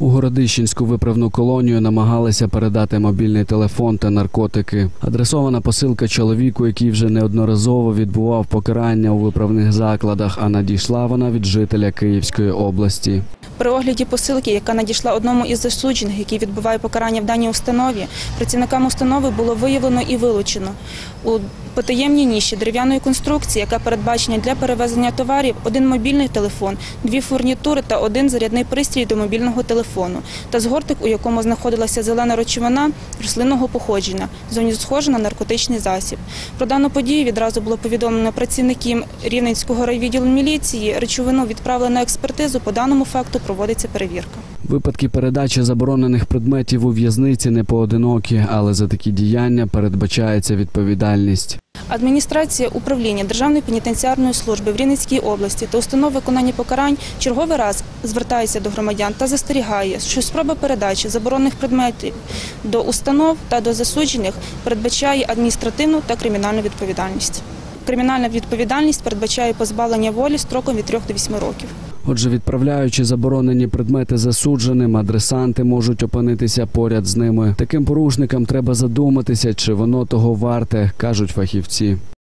У Городищенську виправну колонію намагалися передати мобільний телефон та наркотики. Адресована посилка чоловіку, який вже неодноразово відбував покарання у виправних закладах, а надійшла вона від жителя Київської області. При огляді посилки, яка надійшла одному із засуджених, який відбуває покарання в даній установі, працівникам установи було виявлено і вилучено у потаємній ніші дерев'яної конструкції, яка передбачена для перевезення товарів, один мобільний телефон, дві фурнітури та один зарядний пристрій до мобільного телефону, та згортик, у якому знаходилася зелена речовина рослинного походження, зовні схожа на наркотичний засіб. Про дану подію відразу було повідомлено працівників Рівненського райвідділу міліції. Речовину відправили на експертизу. По даному факту проводиться перевірка. Випадки передачі заборонених предметів у в'язниці не поодинокі, але за такі діяння передбачається відповідальність. Адміністрація управління Державної пенітенціарної служби в Рівненській області та установ виконання покарань черговий раз звертається до громадян та застерігає, що спроба передачі заборонених предметів до установ та до засуджених передбачає адміністративну та кримінальну відповідальність. Кримінальна відповідальність передбачає позбавлення волі строком від 3 до 8 років. Отже, відправляючи заборонені предмети засудженим, адресанти можуть опинитися поряд з ними. Таким порушникам треба задуматися, чи воно того варте, кажуть фахівці.